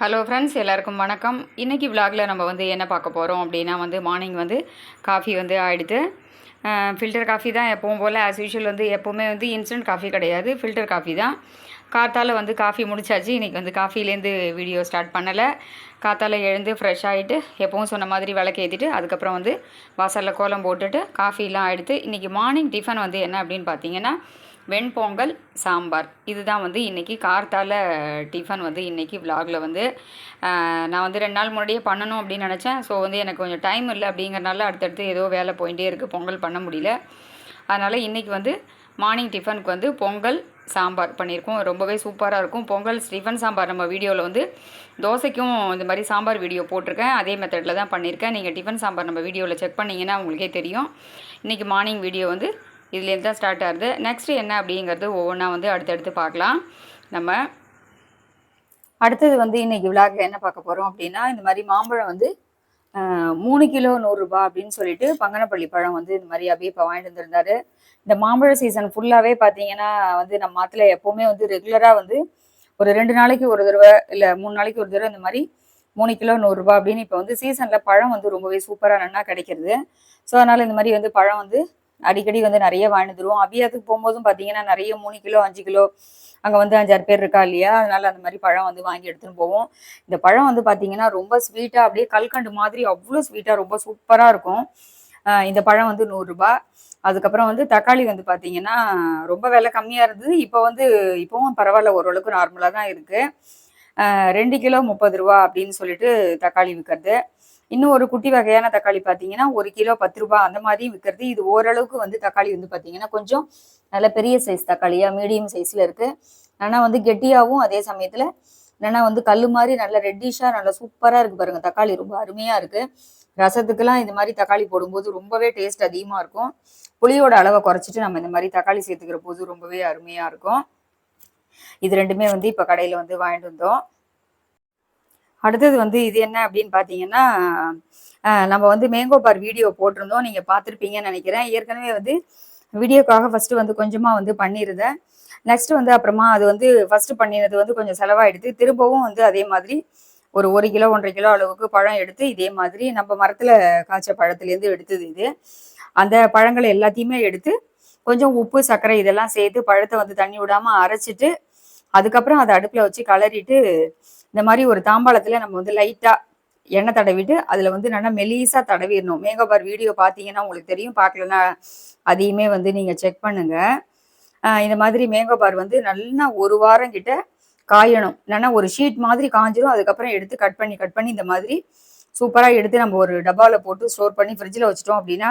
Hello friends எல்லாருக்கும் வணக்கம். இன்றைக்கி விலாகில் நம்ம வந்து என்ன பார்க்க போகிறோம் அப்படின்னா வந்து மார்னிங் வந்து காஃபி வந்து ஆகிடுது ஃபில்டர் காஃபி தான் எப்பவும் போல் ஆஸ் யூஷுவல் வந்து எப்போவுமே வந்து இன்ஸ்டன்ட் காஃபி கிடையாது. ஃபில்டர் காஃபி தான். காத்தால் வந்து காஃபி முடிச்சாச்சு. இன்றைக்கி வந்து காஃபிலேருந்து வீடியோ ஸ்டார்ட் பண்ணலை. காத்தால் எழுந்து ஃப்ரெஷ் ஆகிட்டு எப்பவும் சொன்ன மாதிரி விளக்கு ஏற்றிட்டு அதுக்கப்புறம் வந்து வாசலில் கோலம் போட்டுட்டு காஃபிலாம் எடுத்து இன்றைக்கி மார்னிங் டிஃபன் வந்து என்ன அப்படின்னு பார்த்தீங்கன்னா வெண்பொங்கல் சாம்பார். இதுதான் வந்து இன்றைக்கி கார்த்தால டிஃபன் வந்து இன்றைக்கி விலாகில் வந்து நான் வந்து ரெண்டு நாள் முன்னாடியே பண்ணணும் அப்படின்னு நினச்சேன். ஸோ வந்து எனக்கு கொஞ்சம் டைம் இல்லை அப்படிங்கிறனால அடுத்தடுத்து ஏதோ வேலை போயிட்டே இருக்குது பொங்கல் பண்ண முடியல. அதனால் இன்றைக்கி வந்து மார்னிங் டிஃபனுக்கு வந்து பொங்கல் சாம்பார் பண்ணியிருக்கோம். ரொம்பவே சூப்பராக இருக்கும். பொங்கல் டிஃபன் சாம்பார் நம்ம வீடியோவில் வந்து தோசைக்கும் இந்த மாதிரி சாம்பார் வீடியோ போட்டிருக்கேன். அதே மெத்தடில் தான் பண்ணியிருக்கேன். நீங்கள் டிஃபன் சாம்பார் நம்ம வீடியோவில் செக் பண்ணிங்கன்னா உங்களுக்கே தெரியும். இன்றைக்கி மார்னிங் வீடியோ வந்து இதுலேருந்து தான் ஸ்டார்ட் ஆகுது. நெக்ஸ்ட்டு என்ன அப்படிங்கிறது ஒவ்வொன்றா வந்து அடுத்தடுத்து பார்க்கலாம். நம்ம அடுத்தது வந்து இன்னைக்கு விழாக்கில் என்ன பார்க்க போகிறோம் அப்படின்னா இந்த மாதிரி மாம்பழம் வந்து மூணு கிலோ நூறுரூபா அப்படின்னு சொல்லிட்டு பங்கனப்பள்ளி பழம் வந்து இந்த மாதிரி அப்படியே இப்போ வாங்கிட்டு வந்திருந்தாரு. இந்த மாம்பழ சீசன் ஃபுல்லாகவே பார்த்தீங்கன்னா வந்து நம்ம மாத்தில் எப்போவுமே வந்து ரெகுலராக வந்து ஒரு ரெண்டு நாளைக்கு ஒரு தடவை இல்லை மூணு நாளைக்கு ஒரு தடவை இந்த மாதிரி மூணு கிலோ நூறுரூபா அப்படின்னு இப்போ வந்து சீசனில் பழம் வந்து ரொம்பவே சூப்பராக நல்லா கிடைக்கிறது. ஸோ அதனால் இந்த மாதிரி வந்து பழம் வந்து அடிக்கடி வந்து நிறைய வாங்கிட்டு தருவோம். அபியாத்துக்கு போகும்போதும் பார்த்தீங்கன்னா நிறைய மூணு கிலோ அஞ்சு கிலோ அங்கே வந்து அஞ்சாறு பேர் இருக்கா இல்லையா? அதனால அந்த மாதிரி பழம் வந்து வாங்கி எடுத்துன்னு போவோம். இந்த பழம் வந்து பார்த்தீங்கன்னா ரொம்ப ஸ்வீட்டாக அப்படியே கல்கண்டு மாதிரி அவ்வளோ ஸ்வீட்டாக ரொம்ப சூப்பராக இருக்கும். இந்த பழம் வந்து நூறுரூபா அதுக்கப்புறம் வந்து தக்காளி வந்து பார்த்தீங்கன்னா ரொம்ப விலை கம்மியாக இருந்தது. இப்போ வந்து இப்போவும் பரவாயில்ல ஓரளவுக்கு நார்மலாக தான் இருக்குது ரெண்டு கிலோ முப்பது ரூபா அப்படின்னு சொல்லிட்டு தக்காளி விற்கிறது இன்னும் ஒரு குட்டி வகையான தக்காளி பார்த்தீங்கன்னா ஒரு கிலோ பத்து ரூபா அந்த மாதிரி விற்கிறது இது ஓரளவுக்கு வந்து தக்காளி வந்து பார்த்தீங்கன்னா கொஞ்சம் நல்ல பெரிய சைஸ் தக்காளியா மீடியம் சைஸில் இருக்குது ஆனால் வந்து கெட்டியாகவும் அதே சமயத்தில் இல்லைன்னா வந்து கல் மாதிரி நல்ல ரெட்டிஷாக நல்ல சூப்பராக இருக்குது பாருங்க. தக்காளி ரொம்ப அருமையாக இருக்குது ரசத்துக்கெல்லாம் இந்த மாதிரி தக்காளி போடும்போது ரொம்பவே டேஸ்ட் அதிகமாக இருக்கும். புளியோட அளவை குறைச்சிட்டு நம்ம இந்த மாதிரி தக்காளி சேர்த்துக்கிற போது ரொம்பவே அருமையாக இருக்கும். இது ரெண்டுமே வந்து இப்போ கடையில் வந்து வாங்கிட்டு வந்தோம். அடுத்தது வந்து இது என்ன அப்படின்னு பார்த்தீங்கன்னா நம்ம வந்து மேங்கோ பார் வீடியோ போட்டிருந்தோம். நீங்கள் பார்த்துருப்பீங்கன்னு நினைக்கிறேன். ஏற்கனவே வந்து வீடியோக்காக ஃபஸ்ட்டு வந்து கொஞ்சமாக வந்து பண்ணியிருந்தேன். நெக்ஸ்ட் வந்து அப்புறமா அது வந்து ஃபஸ்ட்டு பண்ணினது வந்து கொஞ்சம் செலவாயிடுது. திரும்பவும் வந்து அதே மாதிரி ஒரு ஒரு கிலோ ஒன்றரை கிலோ அளவுக்கு பழம் எடுத்து இதே மாதிரி நம்ம மரத்தில் காய்ச்ச பழத்துலேருந்து எடுத்தது இது. அந்த பழங்களை எல்லாத்தையுமே எடுத்து கொஞ்சம் உப்பு சர்க்கரை இதெல்லாம் சேர்த்து பழத்தை வந்து தண்ணி விடாமல் அரைச்சிட்டு அதுக்கப்புறம் அதை அடுப்பில் வச்சு கலரிட்டு இந்த மாதிரி ஒரு தாம்பாளத்தில் நம்ம வந்து லைட்டாக எண்ணெய் தடவிட்டு அதில் வந்து நல்லா மெலிசாக தடவிடணும். மேகோபார் வீடியோ பார்த்தீங்கன்னா உங்களுக்கு தெரியும். பார்க்கலன்னா அதையுமே வந்து நீங்கள் செக் பண்ணுங்கள் இந்த மாதிரி மேகோபார் வந்து நல்லா ஒரு வாரம் கிட்ட காயணும். இல்லைன்னா ஒரு ஷீட் மாதிரி காஞ்சிரும். அதுக்கப்புறம் எடுத்து கட் பண்ணி கட் பண்ணி இந்த மாதிரி சூப்பராக எடுத்து நம்ம ஒரு டப்பாவில் போட்டு ஸ்டோர் பண்ணி ஃப்ரிட்ஜில் வச்சிட்டோம் அப்படின்னா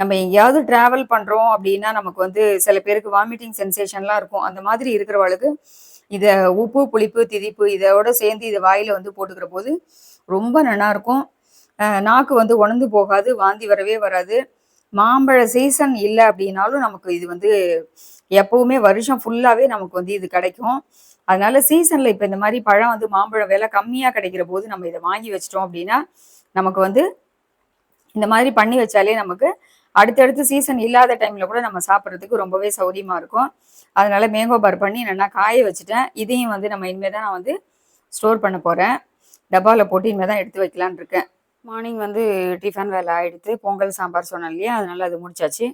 நம்ம எங்கேயாவது ட்ராவல் பண்ணுறோம் அப்படின்னா நமக்கு வந்து சில பேருக்கு வாமிட்டிங் சென்சேஷன்லாம் இருக்கும். அந்த மாதிரி இருக்கிறவளுக்கு இதை உப்பு புளிப்பு திதிப்பு இதோட சேர்ந்து இதை வாயில் வந்து போட்டுக்கிற போது ரொம்ப நல்லா இருக்கும். நாக்கு வந்து உணர்ந்து போகாது வாந்தி வரவே வராது. மாம்பழ சீசன் இல்லை அப்படின்னாலும் நமக்கு இது வந்து எப்பவுமே வருஷம் ஃபுல்லாகவே நமக்கு வந்து இது கிடைக்கும். அதனால சீசனில் இப்போ இந்த மாதிரி பழம் வந்து மாம்பழம் விலை கம்மியாக கிடைக்கிற போது நம்ம இதை வாங்கி வச்சிட்டோம் அப்படின்னா நமக்கு வந்து இந்த மாதிரி பண்ணி வச்சாலே நமக்கு அடுத்தடுத்து சீசன் இல்லாத டைம்ல கூட நம்ம சாப்பிட்றதுக்கு ரொம்பவே சௌரியமா இருக்கும். அதனால மேங்கோ பார் பண்ணி நல்லா காய வச்சுட்டேன். இதையும் வந்து நம்ம இனிமேல் தான் நான் வந்து ஸ்டோர் பண்ண போறேன். டப்பாவில் போட்டு இனிமேல் தான் எடுத்து வைக்கலான்னு இருக்கேன். மார்னிங் வந்து டிஃபன் வேலை ஆகிடுத்து பொங்கல் சாம்பார் சொன்னேன் இல்லையா? அதனால அது முடிச்சாச்சு.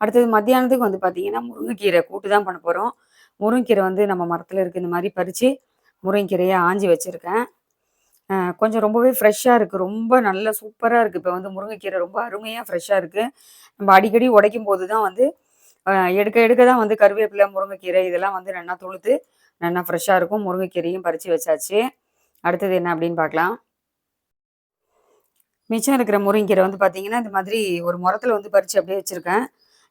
அடுத்தது மத்தியானத்துக்கு வந்து பார்த்தீங்கன்னா முருங்கைக்கீரை கூட்டு தான் பண்ண போகிறோம் முருங்கைக்கீரை வந்து நம்ம மரத்தில் இருக்கு இந்த மாதிரி பறித்து முருங்கைக்கீரையை ஆஞ்சி வச்சுருக்கேன். கொஞ்சம் ரொம்பவே ஃப்ரெஷ்ஷாக இருக்குது ரொம்ப நல்ல சூப்பராக இருக்குது இப்போ வந்து முருங்கைக்கீரை ரொம்ப அருமையாக ஃப்ரெஷ்ஷாக இருக்குது நம்ம அடிக்கடி உடைக்கும் போது தான் வந்து எடுக்க எடுக்க தான் வந்து கருவேப்பிலை முருங்கைக்கீரை இதெல்லாம் வந்து நல்லா தொழுத்து நல்லா ஃப்ரெஷ்ஷாக இருக்கும். முருங்கைக்கீரையும் பறித்து வச்சாச்சு. அடுத்தது என்ன அப்படின்னு பார்க்கலாம். மிச்சம் இருக்கிற முருங்கைக்கீரை வந்து பார்த்தீங்கன்னா இந்த மாதிரி ஒரு முரத்தில் வந்து பறித்து அப்படியே வச்சுருக்கேன்.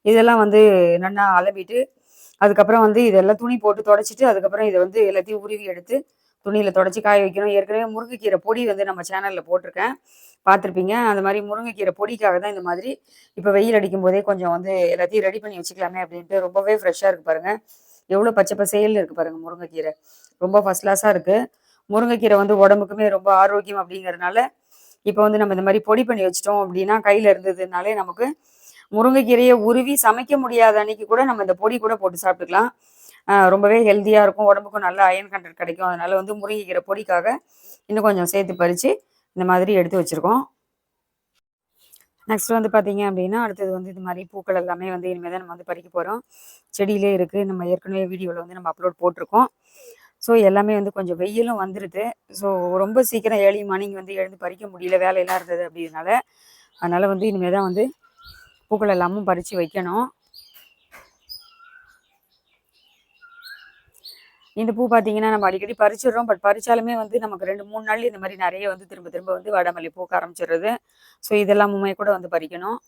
இதெல்லாம் வந்து நல்லா அலம்பிட்டு அதுக்கப்புறம் வந்து இதெல்லாம் துணி போட்டு தொடச்சிட்டு அதுக்கப்புறம் இதை வந்து எல்லாத்தையும் உருவி எடுத்து துணியில் தொடச்சி காய வைக்கணும். ஏற்கனவே முருங்கைக்கீரை பொடி வந்து நம்ம சேனலில் போட்டிருக்கேன். பார்த்துருப்பீங்க. அந்த மாதிரி முருங்கைக்கீரை பொடிக்காக தான் இந்த மாதிரி இப்போ வெயில் அடிக்கும் போதே கொஞ்சம் வந்து எல்லாத்தையும் ரெடி பண்ணி வச்சுக்கலாமே அப்படின்ட்டு ரொம்பவே ஃப்ரெஷ்ஷாக இருக்குது பாருங்கள் எவ்வளோ பச்சை பசேல்னு இருக்குது பாருங்கள் முருங்கைக்கீரை. ரொம்ப ஃபஸ்ட் கிளாஸாக இருக்குது முருங்கைக்கீரை வந்து உடம்புக்குமே ரொம்ப ஆரோக்கியம் அப்படிங்கிறதுனால இப்போ வந்து நம்ம இந்த மாதிரி பொடி பண்ணி வச்சிட்டோம் அப்படின்னா கையில் இருந்ததுனாலே நமக்கு முருங்கைக்கீரையை உருவி சமைக்க முடியாத அன்னைக்கு கூட நம்ம இந்த பொடி கூட போட்டு சாப்பிட்டுக்கலாம். ரொம்பவே ஹெல்த்தியாக இருக்கும். உடம்புக்கும் நல்ல அயன் கண்டென்ட் கிடைக்கும். அதனால் வந்து முருங்கைக்கீரை பொடிக்காக இன்னும் கொஞ்சம் சேர்த்து பறித்து இந்த மாதிரி எடுத்து வச்சுருக்கோம். நெக்ஸ்ட் வந்து பார்த்தீங்க அப்படின்னா அடுத்தது வந்து இது மாதிரி பூக்கள் எல்லாமே வந்து இனிமேல் தான் நம்ம வந்து பறிக்க போகிறோம் செடியிலே இருக்குது நம்ம ஏற்கனவே வீடியோவில் வந்து நம்ம அப்லோட் போட்டிருக்கோம். ஸோ எல்லாமே வந்து கொஞ்சம் வெயிலும் வந்துடுது ஸோ ரொம்ப சீக்கிரம் ஏழி மார்னிங் வந்து எழுந்து பறிக்க முடியல. வேலையெல்லாம் இருந்தது அப்படின்னால அதனால் வந்து இனிமேல் தான் வந்து பூக்கள் எல்லாமும் பறித்து வைக்கணும். இந்த பூ பார்த்தீங்கன்னா நம்ம அடிக்கடி பறிச்சிடுறோம். பட் பறிச்சாலுமே வந்து நமக்கு ரெண்டு மூணு நாள் இந்த மாதிரி நிறைய வந்து திரும்ப திரும்ப வந்து வடமல்லி பூக்க ஆரம்பிச்சிடுறது. ஸோ இதெல்லாமுமே கூட வந்து பறிக்கணும்.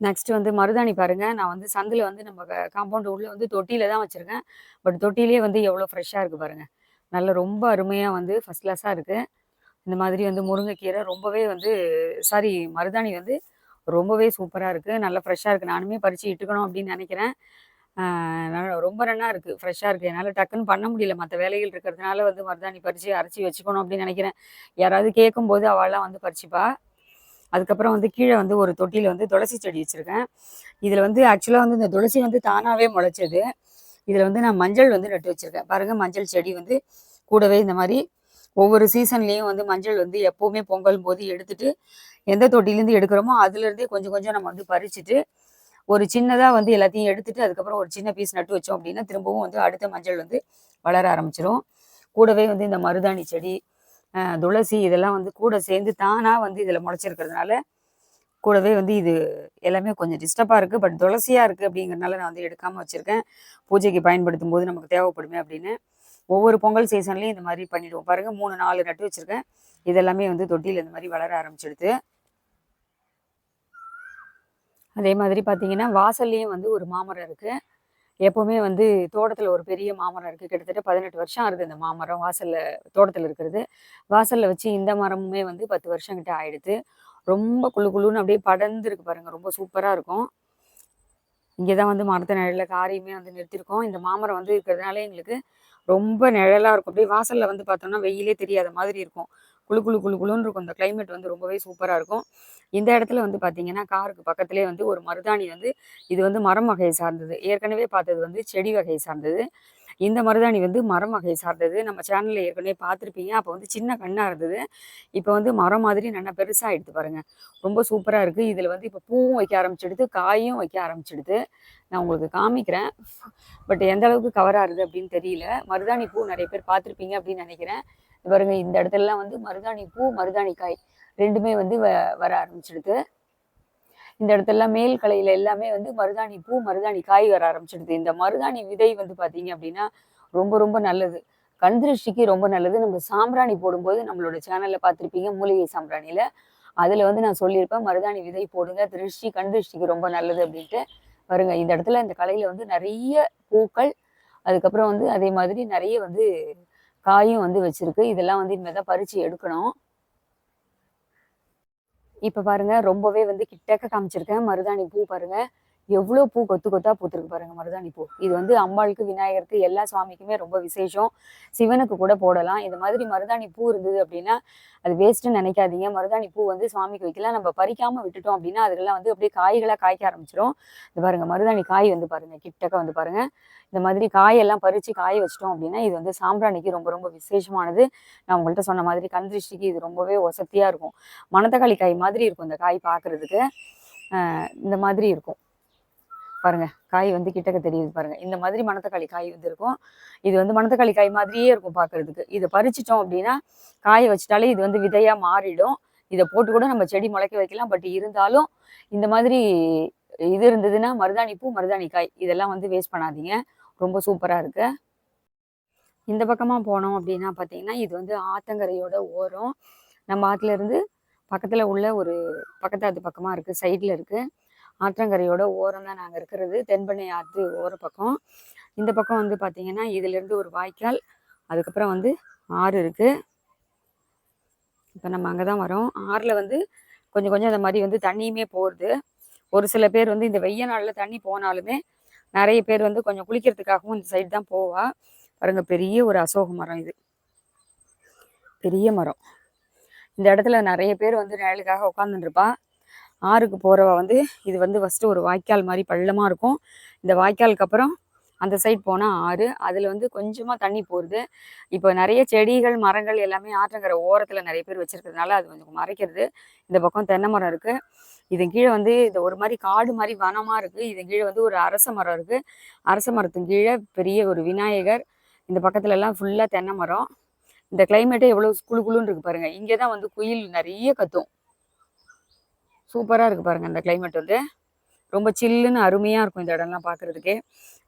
நெக்ஸ்ட் வந்து மருதாணி பாருங்க. நான் வந்து சந்தில் வந்து நம்ம காம்பவுண்ட் உள்ள வந்து தொட்டியில தான் வச்சுருக்கேன். பட் தொட்டிலே வந்து எவ்வளோ ஃப்ரெஷ்ஷாக இருக்குது பாருங்கள் நல்ல ரொம்ப அருமையாக வந்து ஃபஸ்ட் கிளாஸாக இருக்குது இந்த மாதிரி வந்து முருங்கைக்கீரை ரொம்பவே வந்து சாரி மருதாணி வந்து ரொம்பவே சூப்பராக இருக்குது நல்லா ஃப்ரெஷ்ஷாக இருக்குது நானுமே பறித்து இட்டுக்கணும் அப்படின்னு நினைக்கிறேன். ரொம்ப நன்னா இருக்குது ஃப்ரெஷ்ஷாக இருக்குது என்னால் டக்குன்னு பண்ண முடியல. மற்ற வேலைகள் இருக்கிறதுனால வந்து மருதாணி பறித்து அரைச்சி வச்சுக்கணும் அப்படின்னு நினைக்கிறேன். யாராவது கேட்கும்போது அவள்லாம் வந்து பறிச்சுப்பா. அதுக்கப்புறம் வந்து கீழே வந்து ஒரு தொட்டியில் வந்து துளசி செடி வச்சுருக்கேன். இதில் வந்து ஆக்சுவலாக வந்து இந்த துளசி வந்து தானாகவே முளைச்சது. இதில் வந்து நான் மஞ்சள் வந்து நட்டு வச்சுருக்கேன். பாருங்கள் மஞ்சள் செடி வந்து கூடவே இந்த மாதிரி ஒவ்வொரு சீசன்லேயும் வந்து மஞ்சள் வந்து எப்போவுமே பொங்கல் போது எடுத்துட்டு எந்த தொட்டிலேருந்து எடுக்கிறோமோ அதுலேருந்தே கொஞ்சம் கொஞ்சம் நம்ம வந்து பறிச்சுட்டு ஒரு சின்னதாக வந்து எல்லாத்தையும் எடுத்துட்டு அதுக்கப்புறம் ஒரு சின்ன பீஸ் நட்டு வச்சோம் அப்படின்னா திரும்பவும் வந்து அடுத்த மஞ்சள் வந்து வளர ஆரம்பிச்சிடும் கூடவே வந்து இந்த மருதாணி செடி துளசி இதெல்லாம் வந்து கூட சேர்ந்து தானாக வந்து இதில் முளைச்சிருக்கிறதுனால கூடவே வந்து இது எல்லாமே கொஞ்சம் டிஸ்டர்பாக இருக்குது பட் துளசியாக இருக்குது அப்படிங்கிறனால நான் வந்து எடுக்காமல் வச்சுருக்கேன். பூஜைக்கு பயன்படுத்தும் போது நமக்கு தேவைப்படுமே அப்படின்னு. ஒவ்வொரு பொங்கல் சீசன்லேயும் இந்த மாதிரி பண்ணிவிடுவோம் பாருங்கள் மூணு நாலு நட்டு வச்சுருக்கேன். இதெல்லாமே வந்து தொட்டியில் இந்த மாதிரி வளர ஆரம்பிச்சிடுது. அதே மாதிரி பார்த்தீங்கன்னா வாசல்லையும் வந்து ஒரு மாமரம் இருக்குது எப்போவுமே வந்து தோட்டத்தில் ஒரு பெரிய மாமரம் இருக்குது கிட்டத்தட்ட பதினெட்டு வருஷம் ஆகுது இந்த மாமரம் வாசலில் தோட்டத்தில் இருக்கிறது. வாசலில் வச்சு இந்த மரமுமே வந்து பத்து வருஷம் கிட்ட ஆயிடுது. ரொம்ப குழு குழுன்னு அப்படியே படர்ந்து இருக்கு பாருங்கள் ரொம்ப சூப்பராக இருக்கும். இங்கே தான் வந்து மரத்து நிழலில் காரியுமே வந்து நிறுத்தியிருக்கோம் இந்த மாமரம் வந்து இருக்கிறதுனால எங்களுக்கு ரொம்ப நிழலாக இருக்கும். அப்படியே வாசலில் வந்து பார்த்தோம்னா வெயிலே தெரியாத மாதிரி இருக்கும். குழு குழு குழு குழுன்னு இருக்கும். இந்த கிளைமேட் வந்து ரொம்பவே சூப்பராக இருக்கும். இந்த இடத்துல வந்து பார்த்தீங்கன்னா காருக்கு பக்கத்துலேயே வந்து ஒரு மருதாணி வந்து இது வந்து மரம் வகையை சார்ந்தது. ஏற்கனவே பார்த்தது வந்து செடி வகையை சார்ந்தது. இந்த மருதாணி வந்து மரம் வகையை சார்ந்தது. நம்ம சேனலில் ஏற்கனவே பார்த்துருப்பீங்க. அப்போ வந்து சின்ன கண்ணாக இருந்தது. இப்போ வந்து மரம் மாதிரி நல்லா பெருசாக எடுத்து பாருங்கள் ரொம்ப சூப்பராக இருக்குது இதில் வந்து இப்போ பூவும் வைக்க ஆரம்பிச்சிடுது காயும் வைக்க ஆரம்பிச்சிடுது. நான் உங்களுக்கு காமிக்கிறேன். பட் எந்த அளவுக்கு கவர் ஆகுது அப்படின்னு தெரியல. மருதாணி பூ நிறைய பேர் பார்த்துருப்பீங்க அப்படின்னு நினைக்கிறேன். பாருங்க இந்த இடத்துலலாம் வந்து மருதாணி பூ மருதாணி காய் ரெண்டுமே வந்து வ வர ஆரம்பிச்சிடுது. இந்த இடத்துல மேல் கலையில எல்லாமே வந்து மருதாணி பூ மருதாணி காய் வர ஆரம்பிச்சிடுது. இந்த மருதாணி விதை வந்து பார்த்தீங்க அப்படின்னா ரொம்ப ரொம்ப நல்லது. கண் திருஷ்டிக்கு ரொம்ப நல்லது. நம்ம சாம்பிராணி போடும்போது நம்மளோட சேனல்ல பார்த்துருப்பீங்க மூலிகை சாம்பிராணியில. அதில் வந்து நான் சொல்லியிருப்பேன் மருதாணி விதை போடுங்க திருஷ்டி கண் திருஷ்டிக்கு ரொம்ப நல்லது அப்படின்ட்டு. வருங்க இந்த இடத்துல இந்த கலையில வந்து நிறைய பூக்கள் அதுக்கப்புறம் வந்து அதே மாதிரி நிறைய வந்து காயும் வந்து வச்சிருக்கு. இதெல்லாம் வந்து இனிமேல் தான் பறித்து எடுக்கணும். இப்போ பாருங்க ரொம்பவே வந்து கிட்டக்க காமிச்சிருக்கேன். மருதாணி பூ பாருங்க. எவ்வளோ பூ கொத்து கொத்தா பூத்துருக்கு பாருங்க மருதாணி பூ. இது வந்து அம்பாளுக்கு விநாயகருக்கு எல்லா சுவாமிக்குமே ரொம்ப விசேஷம். சிவனுக்கு கூட போடலாம். இந்த மாதிரி மருதாணி பூ இருந்தது அப்படின்னா அது வேஸ்ட்டுன்னு நினைக்காதீங்க. மருதாணி பூ வந்து சுவாமிக்கு வைக்கலாம். நம்ம பறிக்காம விட்டுட்டோம் அப்படின்னா அதுக்கெல்லாம் வந்து அப்படியே காய்களாக காய்க்க ஆரம்பிச்சிடும் இது பாருங்க மருதாணி காய் வந்து பாருங்க கிட்டக்க வந்து பாருங்க. இந்த மாதிரி காயெல்லாம் பறித்து காய வச்சிட்டோம் அப்படின்னா இது வந்து சாம்பிராணிக்கு ரொம்ப ரொம்ப விசேஷமானது. நான் உங்கள்கிட்ட சொன்ன மாதிரி கந்திருஷ்டிக்கு இது ரொம்பவே வசதியாக இருக்கும். மணத்தக்காளி காய் மாதிரி இருக்கும் இந்த காய் பார்க்குறதுக்கு இந்த மாதிரி இருக்கும். பாருங்க காய் வந்து கிட்டக்க தெரியுது பாருங்க. இந்த மாதிரி மணத்தக்காளி காய் வந்து இருக்கும். இது வந்து மணத்தக்காளி காய் மாதிரியே இருக்கும் பார்க்கறதுக்கு இதை பறிச்சிட்டோம் அப்படின்னா காய வச்சிட்டாலே இது வந்து விதையாக மாறிடும். இதை போட்டு கூட நம்ம செடி முளைக்க வைக்கலாம். பட் இருந்தாலும் இந்த மாதிரி இது இருந்ததுன்னா மருதாணி பூ மருதாணி காய். இதெல்லாம் வந்து வேஸ்ட் பண்ணாதீங்க. ரொம்ப சூப்பராக இருக்கு. இந்த பக்கமாக போனோம் அப்படின்னா பார்த்தீங்கன்னா இது வந்து ஆத்தங்கரையோட ஓரம். நம்ம ஆற்றுல இருந்து பக்கத்தில் உள்ள ஒரு பக்கத்தாத்து பக்கமாக இருக்குது சைடில் இருக்குது ஆற்றங்கரையோட ஓரம் தான் நாங்கள் இருக்கிறது. தென்பண்ணை ஆற்று ஓர பக்கம். இந்த பக்கம் வந்து பார்த்திங்கன்னா இதுலேருந்து ஒரு வாய்க்கால் அதுக்கப்புறம் வந்து ஆறு இருக்குது இப்போ நம்ம அங்கே தான் வரோம். ஆறில் வந்து கொஞ்சம் கொஞ்சம் அந்த மாதிரி வந்து தண்ணியுமே போகுது. ஒரு சில பேர் வந்து இந்த வெய்ய நாளில் தண்ணி போனாலுமே நிறைய பேர் வந்து கொஞ்சம் குளிக்கிறதுக்காகவும் இந்த சைடு தான் போவா. பாருங்க பெரிய ஒரு அசோக மரம் இது. பெரிய மரம். இந்த இடத்துல நிறைய பேர் வந்து நிழலுக்காக உட்காந்துருப்பா ஆறுக்கு போகிறவ வந்து இது வந்து ஃபஸ்ட்டு ஒரு வாய்க்கால் மாதிரி பள்ளமாக இருக்கும். இந்த வாய்க்காலுக்கு அப்புறம் அந்த சைட் போனால் ஆறு. அதில் வந்து கொஞ்சமாக தண்ணி போகிறது இப்போ நிறைய செடிகள் மரங்கள் எல்லாமே ஆற்றங்கரை ஓரத்தில் நிறைய பேர் வச்சுருக்கிறதுனால அது கொஞ்சம் மறைக்கிறது. இந்த பக்கம் தென்னை மரம் இருக்குது இதன் கீழே வந்து இந்த ஒரு மாதிரி காடு மாதிரி வனமாக இருக்குது இதன் கீழே வந்து ஒரு அரச மரம் இருக்குது அரச மரத்தின் கீழே பெரிய ஒரு விநாயகர். இந்த பக்கத்துலலாம் ஃபுல்லாக தென்னை மரம். இந்த கிளைமேட்டே எவ்வளோ குழு குழுன்னு இருக்குது பாருங்கள் இங்கே தான் வந்து குயில் நிறைய கத்தும். சூப்பராக இருக்குது பாருங்கள் இந்த கிளைமேட் வந்து. ரொம்ப சில்லுன்னு அருமையாக இருக்கும் இந்த இடம்லாம் பார்க்குறதுக்கு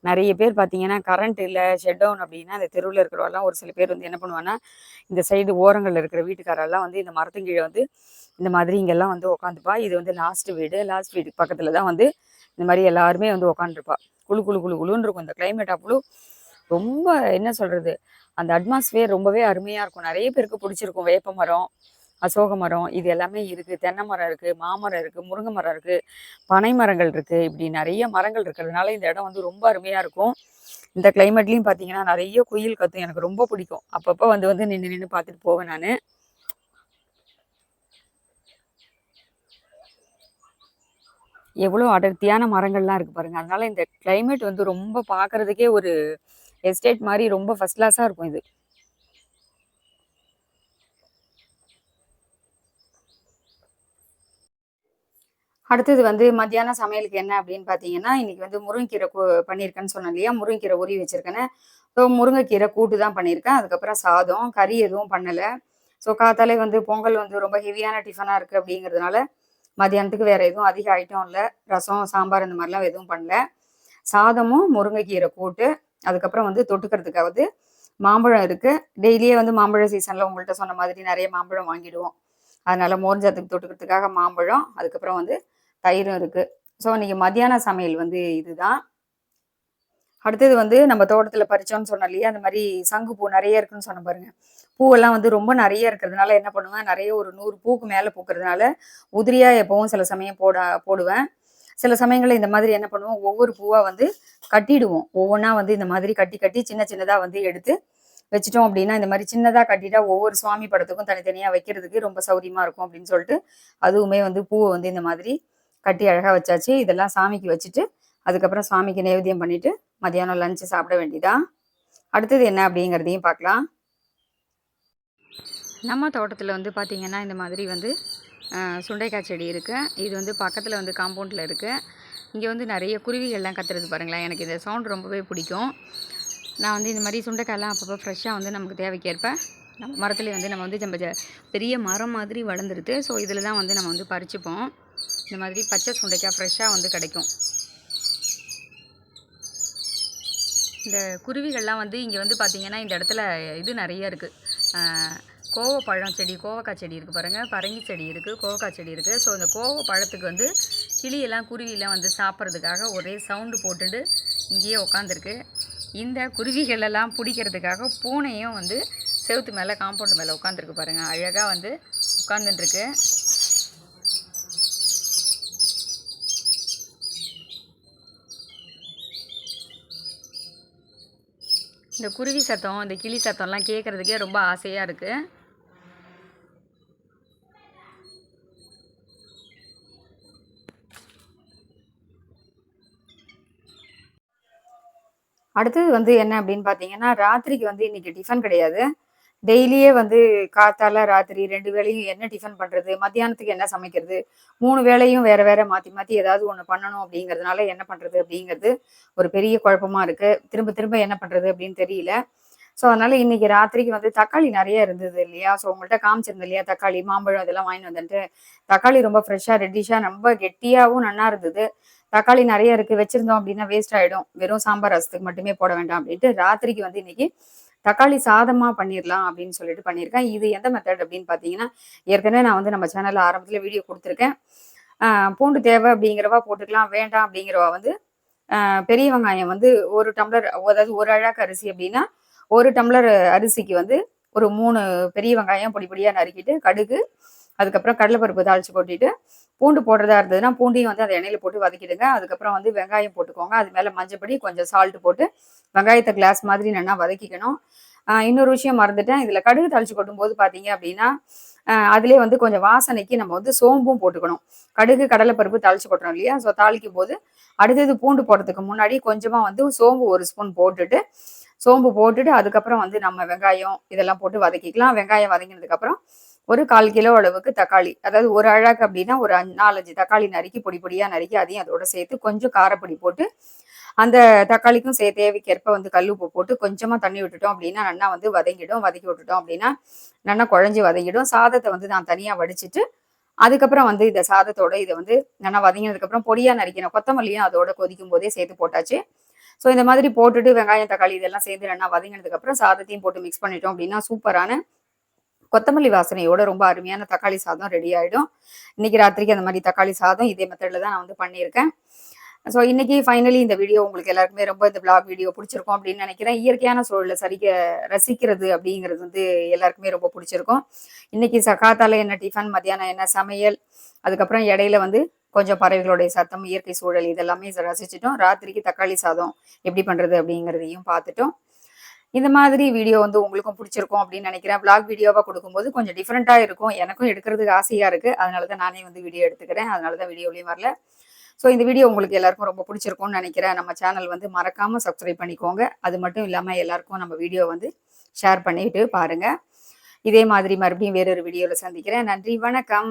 நிறைய பேர் பார்த்தீங்கன்னா கரண்ட் இல்லை ஷெட் டவுன் அப்படின்னா அந்த தெருவில் இருக்கிறவெல்லாம் ஒரு சில பேர் வந்து என்ன பண்ணுவாங்கன்னா இந்த சைடு ஓரங்களில் இருக்கிற வீட்டுக்காரெல்லாம் வந்து இந்த மரத்தின் கீழே வந்து இந்த மாதிரி இங்கெல்லாம் வந்து உட்காந்துப்பா இது வந்து லாஸ்ட் வீடு லாஸ்ட் வீடு பக்கத்தில் தான் வந்து இந்த மாதிரி எல்லாருமே வந்து உட்காந்துருப்பா குழு குழு குழு குழுன்னு இருக்கும் இந்த கிளைமேட் அவ்வளோ ரொம்ப என்ன சொல்கிறது அந்த அட்மாஸ்ஃபியர் ரொம்பவே அருமையாக இருக்கும். நிறைய பேருக்கு பிடிச்சிருக்கும் வேப்ப மரம் அசோக மரம் இது எல்லாமே இருக்குது தென்னை மரம் இருக்குது மாமரம் இருக்குது முருங்கை மரம் இருக்குது பனை மரங்கள் இருக்குது இப்படி நிறைய மரங்கள் இருக்கிறதுனால இந்த இடம் வந்து ரொம்ப அருமையாக இருக்கும். இந்த கிளைமேட்லேயும் பார்த்தீங்கன்னா நிறைய குயில் கத்தும் எனக்கு ரொம்ப பிடிக்கும். அப்பப்போ வந்து வந்து நின்று நின்று பார்த்துட்டு போவேன் நான். எவ்வளோ அடர்த்தியான மரங்கள்லாம் இருக்குது பாருங்கள் அதனால் இந்த கிளைமேட் வந்து ரொம்ப பார்க்குறதுக்கே ஒரு எஸ்டேட் மாதிரி ரொம்ப ஃபஸ்ட் கிளாஸாக இருக்கும் இது. அடுத்தது வந்து மத்தியான சமையலுக்கு என்ன அப்படின்னு பார்த்தீங்கன்னா இன்னைக்கு வந்து முருங்கைக்கீரை பண்ணியிருக்கேன்னு சொன்னேன் இல்லையா? முருங்கைக்கீரை உரி வச்சிருக்கேன்னு. ஸோ முருங்கைக்கீரை கூட்டு தான் பண்ணியிருக்கேன். அதுக்கப்புறம் சாதம் கறி எதுவும் பண்ணலை. ஸோ காத்தாலே வந்து பொங்கல் வந்து ரொம்ப ஹெவியான டிஃபனாக இருக்குது அப்படிங்கிறதுனால மதியானத்துக்கு வேறு எதுவும் அதிக ஐட்டம் இல்லை. ரசம் சாம்பார் இந்த மாதிரிலாம் எதுவும் பண்ணல. சாதமும் முருங்கைக்கீரை கூட்டு. அதுக்கப்புறம் வந்து தொட்டுக்கிறதுக்காவது மாம்பழம் இருக்குது டெய்லியே வந்து மாம்பழ சீசனில் உங்கள்கிட்ட சொன்ன மாதிரி நிறைய மாம்பழம் வாங்கிடுவோம். அதனால் மோர்ஞ்சாத்துக்கு தொட்டுக்கிறதுக்காக மாம்பழம். அதுக்கப்புறம் வந்து தயிரும் இருக்குது ஸோ இன்றைக்கி மத்தியான சமையல் வந்து இதுதான். அடுத்தது வந்து நம்ம தோட்டத்தில் பறிச்சோம்னு சொன்னோம் இல்லையா? அந்த மாதிரி சங்கு பூ நிறைய இருக்குன்னு சொன்ன பாருங்க. பூவெல்லாம் வந்து ரொம்ப நிறைய இருக்கிறதுனால என்ன பண்ணுவேன்? நிறைய ஒரு நூறு பூக்கு மேலே பூக்கிறதுனால உதிரியாக எப்பவும் சில சமயம் போட போடுவேன். சில சமயங்களில் இந்த மாதிரி என்ன பண்ணுவோம்? ஒவ்வொரு பூவாக வந்து கட்டிடுவோம். ஒவ்வொன்றா வந்து இந்த மாதிரி கட்டி கட்டி சின்ன சின்னதாக வந்து எடுத்து வச்சிட்டோம் அப்படின்னா இந்த மாதிரி சின்னதாக கட்டிட்டா ஒவ்வொரு சுவாமி படத்துக்கும் தனித்தனியாக வைக்கிறதுக்கு ரொம்ப சௌரியமாக இருக்கும் அப்படின்னு சொல்லிட்டு அதுவுமே வந்து பூவை வந்து இந்த மாதிரி கட்டி அழகாக வச்சாச்சு. இதெல்லாம் சாமிக்கு வச்சுட்டு அதுக்கப்புறம் சாமிக்கு நைவேத்தியம் பண்ணிட்டு மதியானம் லஞ்சு சாப்பிட வேண்டியதான் அடுத்தது என்ன அப்படிங்கிறதையும் பார்க்கலாம். நம்ம தோட்டத்தில் வந்து பார்த்திங்கன்னா இந்த மாதிரி வந்து சுண்டைக்காய் செடி இருக்குது இது வந்து பக்கத்தில் வந்து காம்பவுண்டில் இருக்குது இங்கே வந்து நிறைய குருவிகள்லாம் கத்துறது பாருங்களேன். எனக்கு இந்த சவுண்ட் ரொம்பவே பிடிக்கும். நான் வந்து இந்த மாதிரி சுண்டைக்காயெல்லாம் அப்பப்போ ஃப்ரெஷ்ஷாக வந்து நமக்கு தேவைக்கேற்ப நம்ம மரத்துலேயே வந்து நம்ம வந்து நம்ம பெரிய மரம் மாதிரி வளர்ந்துருது. ஸோ இதில் தான் வந்து நம்ம வந்து பறிச்சுப்போம். இந்த மாதிரி பச்சை சுண்டைக்காய் ஃப்ரெஷ்ஷாக வந்து கிடைக்கும். இந்த குருவிகள்லாம் வந்து இங்கே வந்து பார்த்திங்கன்னா இந்த இடத்துல இது நிறைய இருக்குது கோவப்பழம் செடி கோவக்காய் செடி இருக்குது பாருங்கள் பரங்கி செடி இருக்குது கோவக்காய் செடி இருக்குது ஸோ இந்த கோவப்பழத்துக்கு வந்து கிளியெல்லாம் குருவியெல்லாம் வந்து சாப்பிட்றதுக்காக ஒரே சவுண்டு போட்டுட்டு இங்கேயே உட்காந்துருக்கு இந்த குருவிகளெல்லாம் பிடிக்கிறதுக்காக பூனையும் வந்து செவுத்து மேலே காம்பவுண்டு மேலே உட்காந்துருக்கு பாருங்கள் அழகாக வந்து உட்காந்துட்டுருக்கு இந்த குருவி சத்தம் இந்த கிளி சத்தம்லாம் கேட்குறதுக்கே ரொம்ப ஆசையாக இருக்குது அடுத்தது வந்து என்ன அப்படின்னு பார்த்தீங்கன்னா ராத்திரிக்கு வந்து இன்னைக்கு டிஃபன் கிடையாது. டெய்லியே வந்து காத்தால ராத்திரி ரெண்டு வேளையும் என்ன டிஃபன் பண்ணுறது மத்தியானத்துக்கு என்ன சமைக்கிறது? மூணு வேளையும் வேற வேற மாற்றி மாற்றி ஏதாவது ஒன்று பண்ணணும் அப்படிங்கிறதுனால என்ன பண்ணுறது அப்படிங்கிறது ஒரு பெரிய குழப்பமா இருக்குது திரும்ப திரும்ப என்ன பண்ணுறது அப்படின்னு தெரியல. ஸோ அதனால இன்னைக்கு ராத்திரிக்கு வந்து தக்காளி நிறைய இருந்தது இல்லையா? ஸோ உங்கள்கிட்ட காமிச்சிருந்தது இல்லையா தக்காளி மாம்பழம் இதெல்லாம் வாங்கிட்டு வந்துட்டு. தக்காளி ரொம்ப ஃப்ரெஷ்ஷாக ரெட்டிஷாக ரொம்ப கெட்டியாகவும் நல்லா இருந்தது. தக்காளி நிறைய இருக்கு. வச்சிருந்தோம் அப்படின்னா வேஸ்ட் ஆயிடும். வெறும் சாம்பார் ரசத்துக்கு மட்டுமே போட வேண்டாம் அப்படின்ட்டு ராத்திரிக்கு வந்து இன்னைக்கு தக்காளி சாதமாக பண்ணிடலாம் அப்படின்னு சொல்லிட்டு பண்ணியிருக்கேன் இது எந்த மெத்தட் அப்படின்னு பார்த்தீங்கன்னா ஏற்கனவே நான் வந்து நம்ம சேனலில் ஆரம்பத்தில் வீடியோ கொடுத்துருக்கேன். பூண்டு தேவை அப்படிங்கிறவா போட்டுக்கலாம் வேண்டாம் அப்படிங்கிறவா வந்து பெரிய வெங்காயம் வந்து ஒரு டம்ளர் அதாவது ஒரு அழகு அரிசி அப்படின்னா ஒரு டம்ளர் அரிசிக்கு வந்து ஒரு மூணு பெரிய வெங்காயம் பொடி பொடியாக நறுக்கிட்டு கடுகு அதுக்கப்புறம் கடலைப்பருப்பு தாளிச்சு கொட்டிட்டு பூண்டு போடுறதா இருந்ததுன்னா பூண்டையும் வந்து அந்த எண்ணெயில் போட்டு வதக்கிடுங்க. அதுக்கப்புறம் வந்து வெங்காயம் போட்டுக்கோங்க. அது மேலே மஞ்சப்படி கொஞ்சம் சால்ட் போட்டு வெங்காயத்தை கிளாஸ் மாதிரி நல்லா வதக்கிக்கணும். இன்னொரு விஷயம் மறந்துட்டேன். இதில் கடுகு தாளிச்சு கொட்டும்போது பார்த்தீங்க அப்படின்னா அதிலே வந்து கொஞ்சம் வாசனைக்கு நம்ம வந்து சோம்பும் போட்டுக்கணும். கடுகு கடலைப்பருப்பு தாளிச்சு கொட்டுறோம் இல்லையா? ஸோ தாளிக்கும் போது அடுத்தது பூண்டு போடுறதுக்கு முன்னாடி கொஞ்சமாக வந்து சோம்பு ஒரு ஸ்பூன் போட்டுட்டு சோம்பு போட்டுட்டு அதுக்கப்புறம் வந்து நம்ம வெங்காயம் இதெல்லாம் போட்டு வதக்கிக்கலாம். வெங்காயம் வதங்கினதுக்கப்புறம் ஒரு கால் கிலோ அளவுக்கு தக்காளி. அதாவது ஒரு அழகு அப்படின்னா ஒரு அஞ்சு நாலஞ்சு தக்காளி நறுக்கி பொடி பொடியாக நறுக்கி அதையும் அதோட சேர்த்து கொஞ்சம் காரப்பொடி போட்டு அந்த தக்காளிக்கும் சே தேவைக்கேற்ப வந்து கல் உப்பு போட்டு கொஞ்சமாக தண்ணி விட்டுட்டோம் அப்படின்னா நல்லா வந்து வதங்கிடும். வதக்கி விட்டுட்டோம் அப்படின்னா நல்லா குழஞ்சி வதங்கிடும். சாதத்தை வந்து நான் தனியாக வடிச்சிட்டு அதுக்கப்புறம் வந்து இந்த சாதத்தோட இதை வந்து நல்லா வதங்கினதுக்கப்புறம் பொடியாக நறுக்கணும் கொத்தமல்லியும் அதோட கொதிக்கும் போதே சேர்த்து போட்டாச்சு. ஸோ இந்த மாதிரி போட்டுட்டு வெங்காயம் தக்காளி இதெல்லாம் சேர்ந்து நல்லா வதங்கினதுக்கப்புறம் சாதத்தையும் போட்டு மிக்ஸ் பண்ணிட்டோம் அப்படின்னா சூப்பரான கொத்தமல்லி வாசனையோட ரொம்ப அருமையான தக்காளி சாதம் ரெடி ஆகிடும் இன்னைக்கு ராத்திரிக்கு அந்த மாதிரி தக்காளி சாதம் இதே மெத்தடில் தான் நான் வந்து பண்ணியிருக்கேன். ஸோ இன்னைக்கு ஃபைனலி இந்த வீடியோ உங்களுக்கு எல்லாருக்குமே ரொம்ப இந்த பிளாக் வீடியோ பிடிச்சிருக்கும் அப்படின்னு நினைக்கிறேன். இயற்கையான சூழலை சரிக்க ரசிக்கிறது அப்படிங்கிறது வந்து எல்லாருக்குமே ரொம்ப பிடிச்சிருக்கும். இன்னைக்கு சகாத்தால என்ன டிஃபன் மத்தியானம் என்ன சமையல் அதுக்கப்புறம் இடையில வந்து கொஞ்சம் பறவைகளுடைய சத்தம் இயற்கை சூழல் இதெல்லாமே ரசிச்சிட்டோம். ராத்திரிக்கு தக்காளி சாதம் எப்படி பண்ணுறது அப்படிங்கிறதையும் பார்த்துட்டோம். இந்த மாதிரி வீடியோ வந்து உங்களுக்கும் பிடிச்சிருக்கும் அப்படின்னு நினைக்கிறேன். பிளாக் வீடியோவாக கொடுக்கும்போது கொஞ்சம் டிஃப்ரெண்ட்டாக இருக்கும். எனக்கும் எடுக்கிறதுக்கு ஆசையாக இருக்குது அதனால தான் நானே வந்து வீடியோ எடுத்துக்கிறேன். அதனால தான் வீடியோலையும் வரல. ஸோ இந்த வீடியோ உங்களுக்கு எல்லாருக்கும் ரொம்ப பிடிச்சிருக்கும்னு நினைக்கிறேன். நம்ம சேனல் வந்து மறக்காமல் சப்ஸ்கிரைப் பண்ணிக்கோங்க. அது மட்டும் இல்லாமல் எல்லாருக்கும் நம்ம வீடியோ வந்து ஷேர் பண்ணிட்டு பாருங்கள் இதே மாதிரி மறுபடியும் வேறொரு வீடியோவில் சந்திக்கிறேன். நன்றி வணக்கம்.